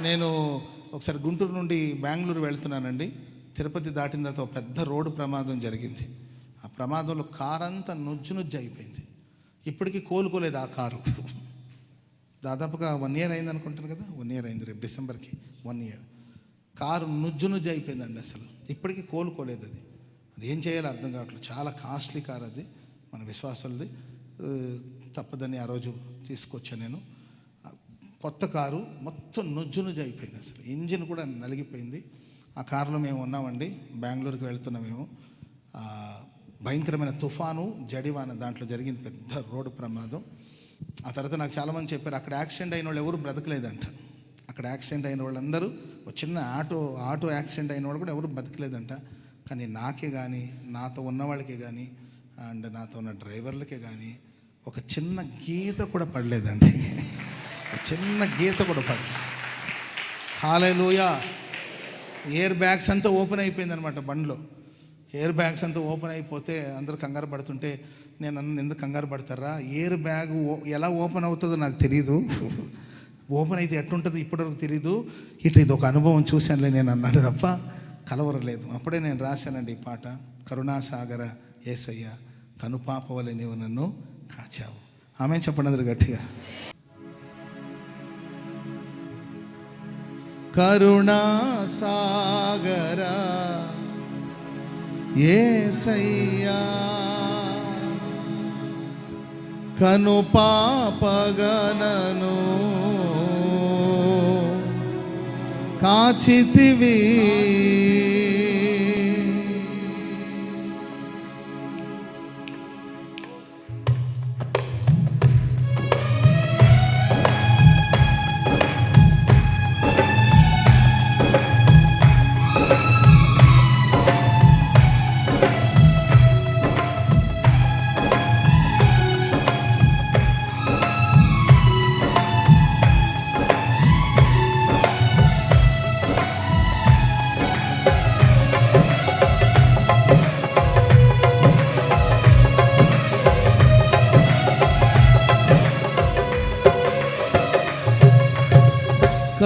నేను ఒకసారి గుంటూరు నుండి బెంగళూరు వెళ్తున్నానండి. తిరుపతి దాటిన తర్వాత ఒక పెద్ద రోడ్డు ప్రమాదం జరిగింది. ఆ ప్రమాదంలో కారు అంతా నుజ్జు నుజ్జు అయిపోయింది. ఇప్పటికీ కోలుకోలేదు ఆ కారు. దాదాపుగా వన్ ఇయర్ అయింది అనుకుంటాను కదా? వన్ ఇయర్ అయింది రేపు డిసెంబర్కి. One year. కారు నుజ్జు నుజ్జు అయిపోయిందండి అసలు. ఇప్పటికీ కోలుకోలేదు అది. అది ఏం చేయాలో అర్థం కావట్లేదు. చాలా కాస్ట్లీ కార్ అది. మన విశ్వాసాలది తప్పదని ఆ రోజు తీసుకొచ్చాను నేను. కొత్త కారు మొత్తం నుజ్జు నుజ్జు అయిపోయింది అసలు. ఇంజిన్ కూడా నలిగిపోయింది. ఆ కారులో మేము ఉన్నామండి. బెంగళూరుకి వెళ్తున్నాం మేము భయంకరమైన తుఫాను జడివాన దాంట్లో జరిగింది పెద్ద రోడ్డు ప్రమాదం. ఆ తర్వాత నాకు చాలామంది చెప్పారు అక్కడ యాక్సిడెంట్ అయిన వాళ్ళు ఎవరు బ్రతకలేదంట. అక్కడ యాక్సిడెంట్ అయిన వాళ్ళందరూ ఒక చిన్న ఆటో ఆటో యాక్సిడెంట్ అయిన వాళ్ళు కూడా ఎవరు బతకలేదంట కానీ నాకే కానీ నాతో ఉన్న వాళ్ళకే కానీ అండ్ నాతో ఉన్న డ్రైవర్లకే కానీ ఒక చిన్న గీత కూడా పడలేదండి. చిన్న గీత కూడా పడలేదు హాలూయా ఎయిర్ బ్యాగ్స్ అంతా ఓపెన్ అయిపోయింది అనమాట బండిలో. ఎయిర్ బ్యాగ్స్ అంతా ఓపెన్ అయిపోతే అందరూ కంగారు పడుతుంటే నేను అన్న ఎందుకు కంగారు పడతారా? ఎయిర్ బ్యాగ్ ఓ- ఎలా ఓపెన్ అవుతుందో నాకు తెలియదు ఓపెన్ అయితే ఎట్టుంటుందో ఇప్పటివరకు తెలియదు ఇటు ఇది ఒక అనుభవం చూశానులే నేను అన్నాను తప్ప కలవరలేదు. అప్పుడే నేను రాశానండి ఈ పాట. కరుణాసాగర ఏసయ్య కనుపాప వలె నీవు నన్ను కాచావు. ఆమె చెప్పండి అందరు గట్టిగా. కరుణాసాగర. ఏసయ్యా కను పాపగనను కాచితివీ.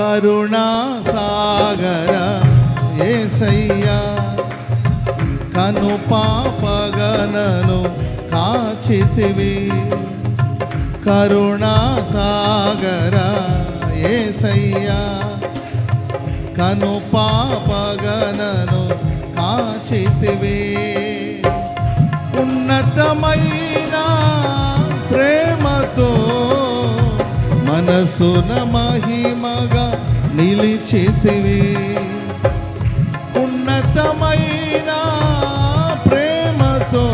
కరుణా సాగర ఏసయ్యా కను పాపగనను కాచితివి కరుణా సాగర ఏసయ్యా కను పాపగనను కాచితివి ఉన్నతమైన మనసున మహిమగా నిలిచితివి. ఉన్నతమైన ప్రేమతో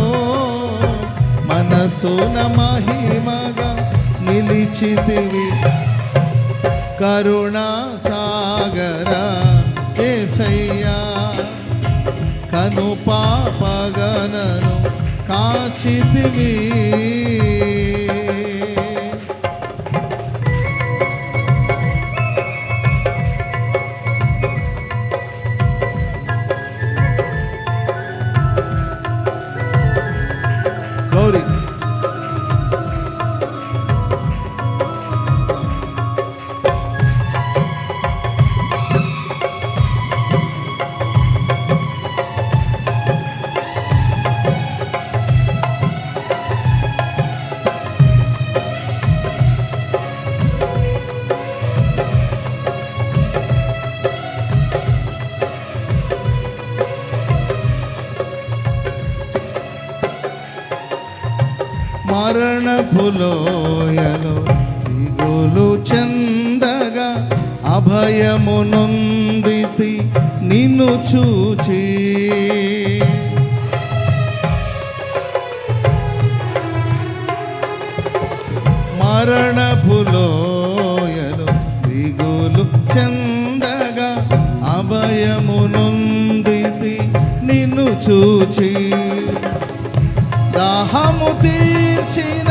మనసున మహిమగా నిలిచితివి. కరుణా సాగర కేసయ్యా కను పాపగనను కాచితివి. లోయలో దిగులు చెందగా అభయమునొందితి నిన్ను చూచి. మరణపులోయలో దిగులు చెందగా అభయమునొందితి నిన్ను చూచి. దాహము తీర్చిన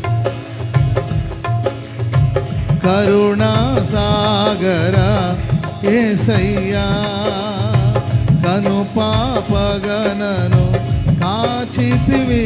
కరుణా సాగర ఏసయ్యా కను పాపగనను కాచితివీ.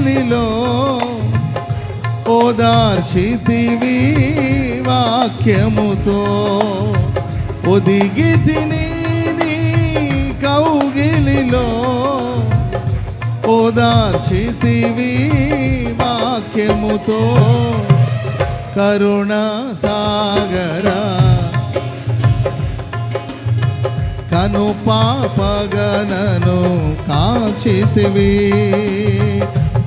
కౌగిలిలో ఓదార్చితివి వాక్యముతో ఒదిగి తిని కౌగిలిలో ఓదార్చితివి వాక్యముతో కరుణ సాగరా కను పాపగనను కాచితివి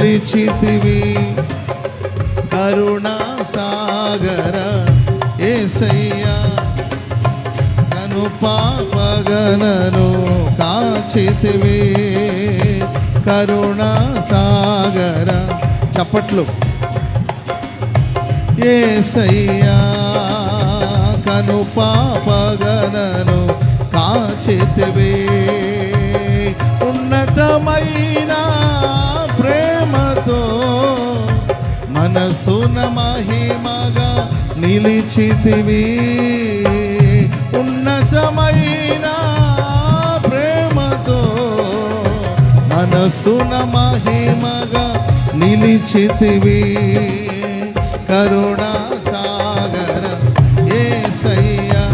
నిలిచితివి. కరుణా సాగర ఏసయ్యా కను పాపగనను కాచితివి. కరుణా సాగర చప్పట్లు. ఏసయ్యా కను పాపగనను కాచితివి. ఉన్నతమైన మనసున మహిమగా నిలిచితివి. ఉన్నతమైన ప్రేమతో మనసున మహిమగా నిలిచితివి. కరుణా సాగర ఏసయ్యా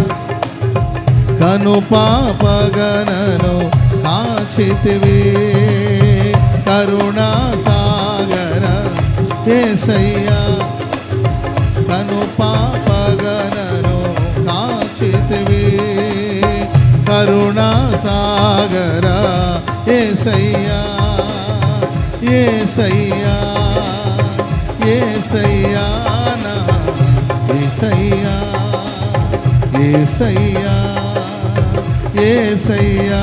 కను పాపగనను కాచితివి. కరుణా సాగర ఏసయ్యా తను పాపగనను కాచితివి. కరుణా సాగర ఏసయ్యా ఏసయ్యా ఏసయ్యా నా ఏసయ్యా ఏసయ్యా ఏసయ్యా.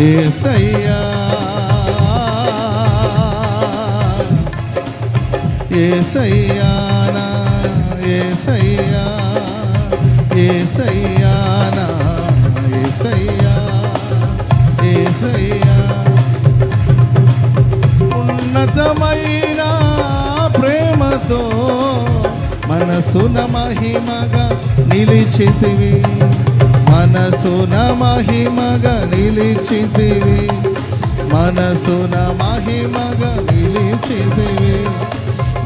ఏసయ్యా ఏసయ్యా ఏసయ్యా ఏసయ్యా ఏసయ్యా ఏసయ్యా ఉన్నతమైన ప్రేమతో మనసున మహిమగా నిలిచితివి మనసున మహిమగా నిలిచితివి. మనసున మహిమగా నిలిచితివి.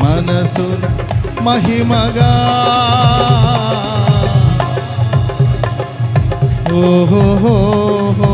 మనసున మహిమగా. ఓహో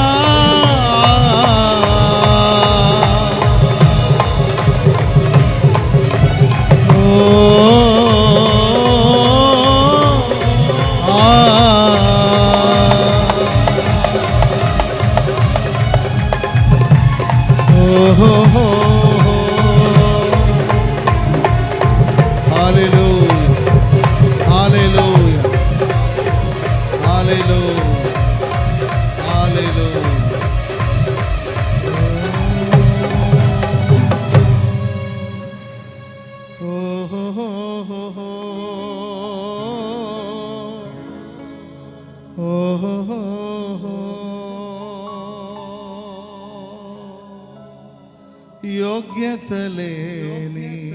యోగ్యత లేని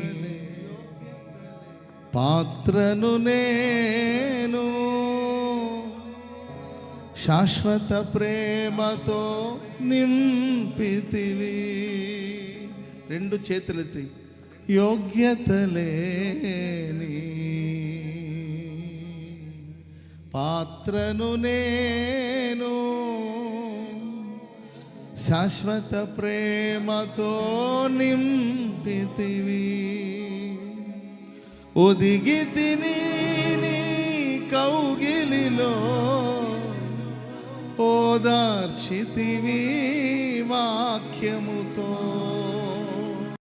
పాత్రను నేను శాశ్వత ప్రేమతో నింపితివి. రెండు చేతులెత్తి. యోగ్యత లేని పాత్రను నేను శాశ్వత ప్రేమతో నింపితివి. ఒదిగి తిని కౌగిలిలో ఓదార్చితివి వాక్యము